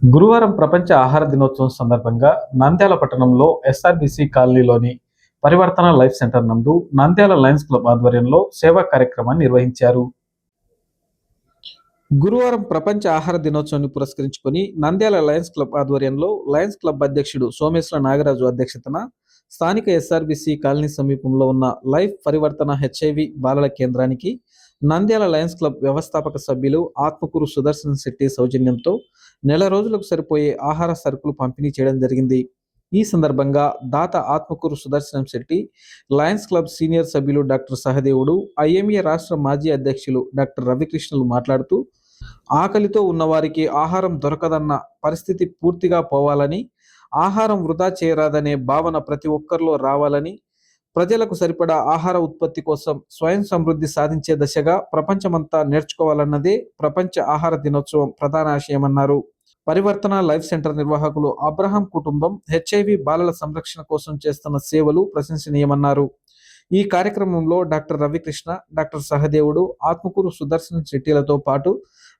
గురువారం ప్రపంచ ఆహార దినోత్సవం సందర్భంగా నంద్యాల పట్టణంలో ఎస్ఆర్బిసి కాలనీలోని పరివర్తన లైఫ్ సెంటర్ నందు నంద్యాల లయన్స్ క్లబ్ ఆధ్వర్యంలో సేవా కార్యక్రమాన్ని నిర్వహించారు. గురువారం ప్రపంచ ఆహార దినోత్సవాన్ని పురస్కరించుకొని నంద్యాల లయన్స్ క్లబ్ ఆధ్వర్యంలో లయన్స్ క్లబ్ అధ్యక్షుడు సోమేశ్వర నాగరాజు అధ్యక్షతన స్థానిక ఎస్ఆర్బిసి కాలనీ సమీపంలో ఉన్న లైఫ్ పరివర్తన హెచ్ఐవి బాలల కేంద్రానికి నంద్యాల లయన్స్ క్లబ్ వ్యవస్థాపక సభ్యులు ఆత్మకూరు సుదర్శన్ శెట్టి సౌజన్యంతో నెల రోజులకు సరిపోయే ఆహార సరుకులు పంపిణీ చేయడం జరిగింది. ఈ సందర్భంగా దాత Atmakur Sudarshanam Shetty lions club senior సభ్యులు డాక్టర్ సహదేవుడు ఐఎంఏ రాష్ట్ర మాజీ అధ్యక్షులు డాక్టర్ రవికృష్ణలు మాట్లాడుతూ ఆకలితో ఉన్నవారికి ఆహారం దొరకదన్న పరిస్థితి పూర్తిగా పోవాలని ఆహారం వృధా చేయరాదనే భావన ప్రతి ఒక్కరిలో రావాలని ప్రజలకు సరిపడా ఆహార ఉత్పత్తి కోసం స్వయం సమృద్ధి సాధించే దశగా ప్రపంచమంతా నేర్చుకోవాలన్నదే ప్రపంచ ఆహార దినోత్సవం ప్రధాన ఆశయమన్నారు. పరివర్తన లైఫ్ సెంటర్ నిర్వాహకులు అబ్రహాం కుటుంబం హెచ్ఐవి బాలల సంరక్షణ కోసం చేస్తున్న సేవలు ప్రశంసనీయమన్నారు. ఈ కార్యక్రమంలో డాక్టర్ రవికృష్ణ డాక్టర్ సహదేవుడు ఆత్మకూరు సుదర్శన్ శెట్టిలతో పాటు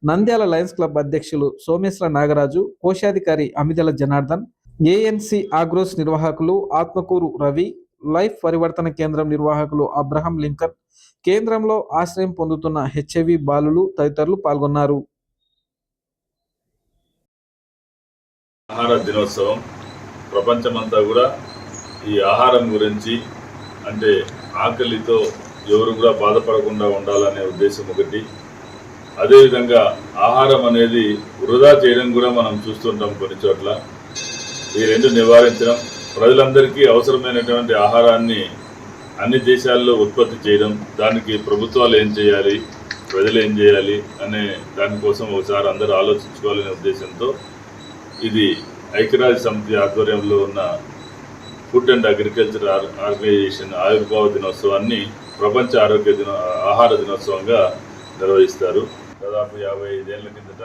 నంద్యాల లయన్స్ క్లబ్ అధ్యక్షులు సోమేశ్వర నాగరాజు కోశాధికారి అమిదల జనార్దన్ ఏఎన్సి ఆగ్రోస్ నిర్వాహకులు ఆత్మకూరు రవి లైఫ్ పరివర్తన కేంద్రం నిర్వాహకులు అబ్రహం లింకన్ కేంద్రంలో ఆశ్రయం పొందుతున్న హెచ్ఐవి బాలులు తదితరులు పాల్గొన్నారు. ఆహార దినోత్సవం ప్రపంచమంతా కూడా ఈ ఆహారం గురించి అంటే ఆకలితో ఎవరు కూడా బాధపడకుండా ఉండాలనే ఉద్దేశం ఒకటి. అదేవిధంగా ఆహారం అనేది వృధా చేయడం కూడా మనం చూస్తుంటాం కొన్ని చోట్ల. ఈ రెండు నివారించడం ప్రజలందరికీ అవసరమైనటువంటి ఆహారాన్ని అన్ని దేశాల్లో ఉత్పత్తి చేయడం దానికి ప్రభుత్వాలు ఏం చేయాలి ప్రజలు ఏం చేయాలి అనే దానికోసం ఒకసారి అందరూ ఆలోచించుకోవాలనే ఉద్దేశంతో ఇది ఐక్యరాజ్య సమితి ఆధ్వర్యంలో ఉన్న food and agriculture or- organisation ఆవిర్భావ దినోత్సవాన్ని ప్రపంచ ఆరోగ్య దినో ఆహార దినోత్సవంగా నిర్వహిస్తారు. దాదాపు యాభై ఐదేళ్ళ కిందట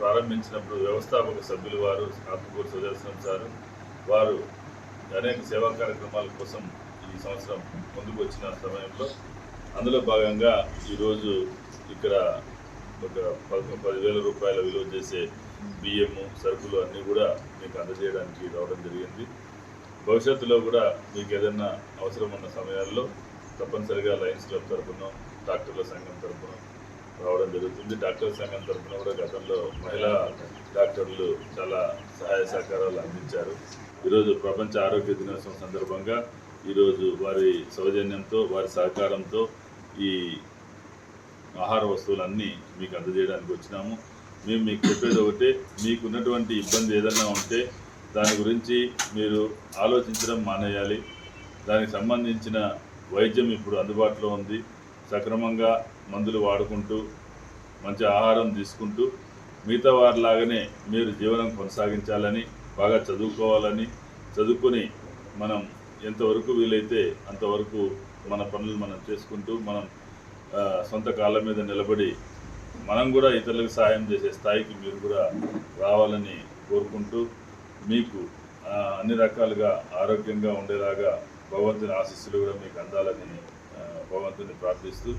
ప్రారంభించినప్పుడు వ్యవస్థాపక సభ్యులు వారు ఆత్మకూరు సుదర్శనం సారు వారు అనేక సేవా కార్యక్రమాల కోసం ఈ సంవత్సరం ముందుకు వచ్చిన సమయంలో అందులో భాగంగా ఈరోజు ఇక్కడ ఒక పది పదివేల రూపాయల విలువ చేసే బియ్యము సరుకులు అన్నీ కూడా మీకు అందజేయడానికి రావడం జరిగింది. భవిష్యత్తులో కూడా మీకు ఏదైనా అవసరం ఉన్న సమయాల్లో తప్పనిసరిగా లయన్స్ క్లబ్ తరఫున డాక్టర్ల సంఘం తరఫున రావడం జరుగుతుంది. డాక్టర్ల సంఘం తరఫున కూడా గతంలో మహిళా డాక్టర్లు చాలా సహాయ సహకారాలు అందించారు. ఈరోజు ప్రపంచ ఆరోగ్య దినోత్సవం సందర్భంగా ఈరోజు వారి సౌజన్యంతో వారి సహకారంతో ఈ ఆహార వస్తువులన్నీ మీకు అందజేయడానికి వచ్చినాము. మేము మీకు చెప్పేది ఒకటే మీకున్నటువంటి ఇబ్బంది ఏదైనా ఉంటే దాని గురించి మీరు ఆలోచించడం మానేయాలి. దానికి సంబంధించిన వైద్యం ఇప్పుడు అందుబాటులో ఉంది. సక్రమంగా మందులు వాడుకుంటూ మంచి ఆహారం తీసుకుంటూ మిగతా వారిలాగానే మీరు జీవనం కొనసాగించాలని బాగా చదువుకోవాలని చదువుకొని మనం ఎంతవరకు వీలైతే అంతవరకు మన పనులు మనం చేసుకుంటూ మనం సొంత కాళ్ళ మీద నిలబడి మనం కూడా ఇతరులకు సహాయం చేసే స్థాయికి మీరు కూడా రావాలని కోరుకుంటూ మీకు అన్ని రకాలుగా ఆరోగ్యంగా ఉండేలాగా భగవంతుని ఆశీస్సులు కూడా మీకు అందాలని భగవంతుని ప్రార్థిస్తూ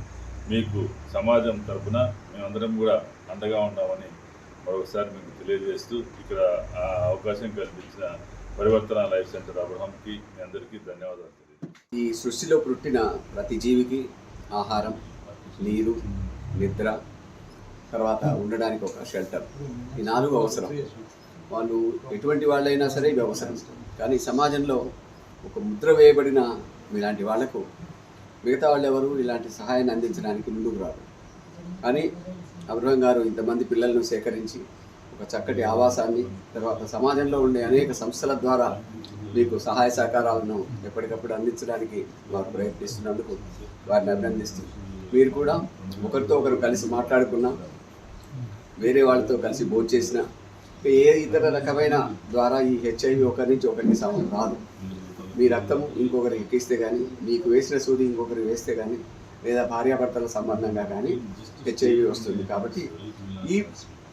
మీకు సమాజం తరఫున మేమందరం కూడా అండగా ఉన్నామని మరొకసారి మీకు తెలియజేస్తూ ఇక్కడ ఆ అవకాశం కల్పించిన పరివర్తన లైఫ్ సెంటర్ అబ్రహంకి మీ అందరికీ ధన్యవాదాలు ఈ సృష్టిలో పుట్టిన ప్రతి జీవికి ఆహారం నీరు నిద్ర తర్వాత ఉండడానికి ఒక షెల్టర్ ఈ నాలుగు అవసరం. వాళ్ళు ఎటువంటి వాళ్ళైనా సరే ఇవి అవసరం. కానీ సమాజంలో ఒక ముద్ర వేయబడిన ఇలాంటి వాళ్ళకు మిగతా వాళ్ళు ఎవరు ఇలాంటి సహాయాన్ని అందించడానికి ముందుకు రారు. కానీ అబ్రహం గారు ఇంతమంది పిల్లలను సేకరించి ఒక చక్కటి ఆవాసాన్ని తర్వాత సమాజంలో ఉండే అనేక సంస్థల ద్వారా మీకు సహాయ సహకారాలను ఎప్పటికప్పుడు అందించడానికి వారు ప్రయత్నిస్తున్నందుకు వారిని అభినందిస్తుంది మీరు కూడా ఒకరితో ఒకరు కలిసి మాట్లాడుకున్నా వేరే వాళ్ళతో కలిసి భోంచేసిన ఏ ఇతర రకమైన ద్వారా ఈ హెచ్ఐవి ఒకరి నుంచి ఒకరికి సమం రాదు. మీ రక్తం ఇంకొకరికి ఎక్కిస్తే కానీ మీకు వేసిన సూది ఇంకొకరికి వేస్తే కానీ లేదా భార్యాభర్తల సంబంధంగా కానీ హెచ్ఐవి వస్తుంది. కాబట్టి ఈ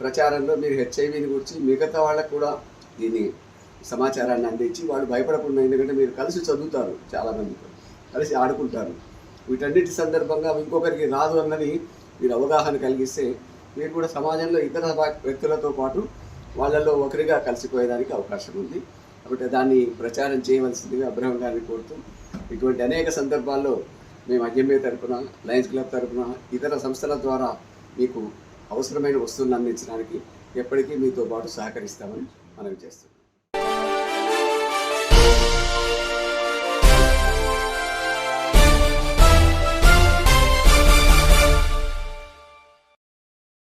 ప్రచారంలో మీరు హెచ్ఐవిని గురించి మిగతా వాళ్ళకు కూడా దీన్ని సమాచారాన్ని అందించి వాళ్ళు భయపడకుండా ఎందుకంటే మీరు కలిసి చదువుతారు చాలామందితో కలిసి ఆడుకుంటారు. వీటన్నిటి సందర్భంగా ఇంకొకరికి రాదు అన్నది మీరు అవగాహన కలిగిస్తే మీరు కూడా సమాజంలో ఇతర వ్యక్తులతో పాటు వాళ్ళలో ఒకరిగా కలిసిపోయేదానికి అవకాశం ఉంది. కాబట్టి దాన్ని ప్రచారం చేయవలసిందిగా అబ్రహం గారిని కోరుతూ ఇటువంటి అనేక సందర్భాల్లో మేము అజంబే తరపున లయన్స్ క్లబ్ తరపున ఇతర సంస్థల ద్వారా మీకు అవసరమైన వస్తువులను అందించడానికి ఎప్పటికీ మీతో పాటు సహకరిస్తామని మనవి చేస్తున్నాం.